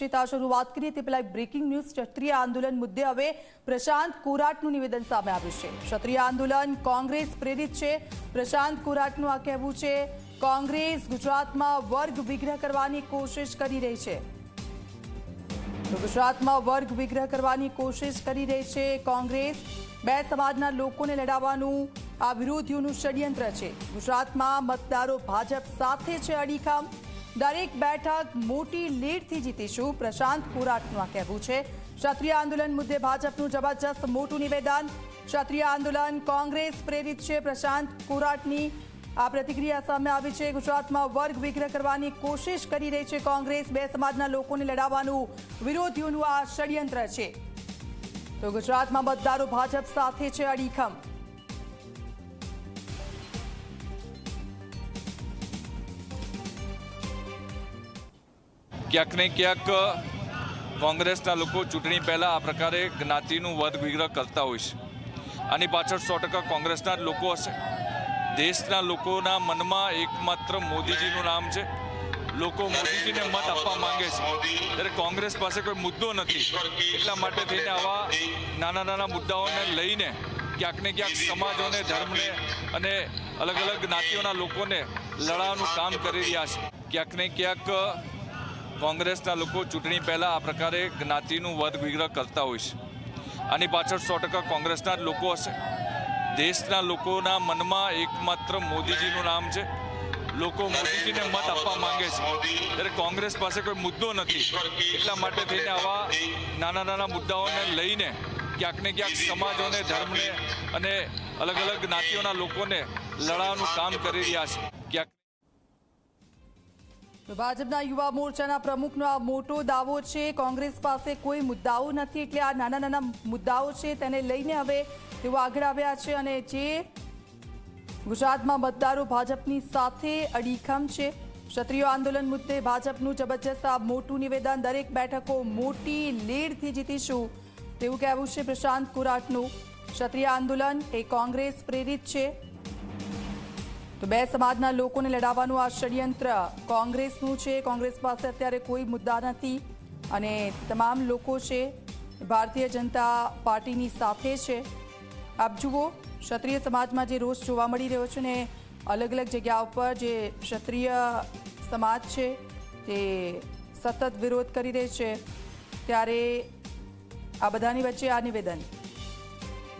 છે તાજો વાત કરીએ તે પહેલા બ્રેકિંગ ન્યૂઝ ક્ષત્રિય આંદોલન મુદ્દે હવે પ્રશાંત કોરાટનું નિવેદન સામે આવ્યું છે. ક્ષત્રિય આંદોલન કોંગ્રેસ પ્રેરિત છે. પ્રશાંત કોરાટનું આ કહેવું છે, કોંગ્રેસ ગુજરાતમાં વર્ગ વિગ્રહ કરવાની કોશિશ કરી રહી છે. ગુજરાતમાં વર્ગ વિગ્રહ કરવાની કોશિશ કરી રહી છે કોંગ્રેસ. બે સમાજના લોકોને લડાવવાનું આ વિરોધીઓનું ષડયંત્ર છે. ગુજરાતમાં મતદારો ભાજપ સાથે છે અડીખમ. દરેક બેઠક મોટી લીડથી જીતીશું. પ્રશાંત કોરાટનું આ કહેવું છે. ક્ષત્રિય આંદોલન મુદ્દે ભાજપનું જબરજસ્ત મોટું નિવેદન. ક્ષત્રિય આંદોલન કોંગ્રેસ પ્રેરિત છે પ્રશાંત કોરાટની. આ પ્રતિક્રિયા સામે આવી છે. ગુજરાતમાં વર્ગ વિગ્રહ કરવાની કોશિશ કરી રહી છે કોંગ્રેસ. બે સમાજના લોકોને લડાવવાનું વિરોધીઓનું આ ષડયંત્ર છે. તો ગુજરાતમાં મતદારો ભાજપ સાથે છે અડીખમ. ક્યાંક ને ક્યાંક કોંગ્રેસના લોકો ચૂંટણી પહેલાં આ પ્રકારે જ્ઞાતિનું વધ વિગ્રહ કરતા હોય છે. આની પાછળ સો ટકા કોંગ્રેસના જ લોકો હશે. દેશના લોકોના મનમાં એકમાત્ર મોદીજીનું નામ છે. લોકો મોદીજીને મત આપવા માંગે છે. ત્યારે કોંગ્રેસ પાસે કોઈ મુદ્દો નથી. એટલા માટે થઈને આવા નાના નાના મુદ્દાઓને લઈને ક્યાંક ને ક્યાંક સમાજોને, ધર્મને અને અલગ અલગ જ્ઞાતિઓના લોકોને લડાવવાનું કામ કરી રહ્યા છે. ક્યાંક ને ક્યાંક કોંગ્રેસના લોકો ચૂંટણી પહેલાં આ પ્રકારે જ્ઞાતિનું વર્ગ વિગ્રહ કરતા હોય છે. આની પાછળ સો ટકા કોંગ્રેસના જ લોકો હશે. દેશના લોકોના મનમાં એકમાત્ર મોદીજીનું નામ છે. લોકો મોદીજીને મત આપવા માંગે છે. ત્યારે કોંગ્રેસ પાસે કોઈ મુદ્દો નથી. એટલા માટે થઈને આવા નાના નાના મુદ્દાઓને લઈને ક્યાંક ને ક્યાંક સમાજોને, ધર્મને અને અલગ અલગ જ્ઞાતિઓના લોકોને લડાવવાનું કામ કરી રહ્યા છે. ભાજપના યુવા મોરચાના પ્રમુખનો આ મોટો દાવો છે. કોંગ્રેસ પાસે કોઈ મુદ્દાઓ નથી એટલે આ નાના નાના મુદ્દાઓ છે તેને લઈને હવે તેઓ આગળ આવ્યા છે અને જે ગુજરાતમાં મતદારો ભાજપની સાથે અડીખમ છે. ક્ષત્રિય આંદોલન મુદ્દે ભાજપનું જબરજસ્ત આ મોટું નિવેદન, દરેક બેઠકો મોટી લીડથી જીતીશું તેવું કહેવું છે પ્રશાંત કોરાટનું. ક્ષત્રિય આંદોલન એ કોંગ્રેસ પ્રેરિત છે. તો બે સમાજના લોકોને લડાવવાનું આ ષડયંત્ર કોંગ્રેસનું છે. કોંગ્રેસ પાસે અત્યારે કોઈ મુદ્દા નથી અને તમામ લોકો છે, ભારતીય જનતા પાર્ટીની સાથે છે. આપ જુઓ, ક્ષત્રિય સમાજમાં જે રોષ જોવા મળી રહ્યો છે ને અલગ અલગ જગ્યા ઉપર જે ક્ષત્રિય સમાજ છે તે સતત વિરોધ કરી રહી છે. ત્યારે આ બધાની વચ્ચે આ નિવેદન.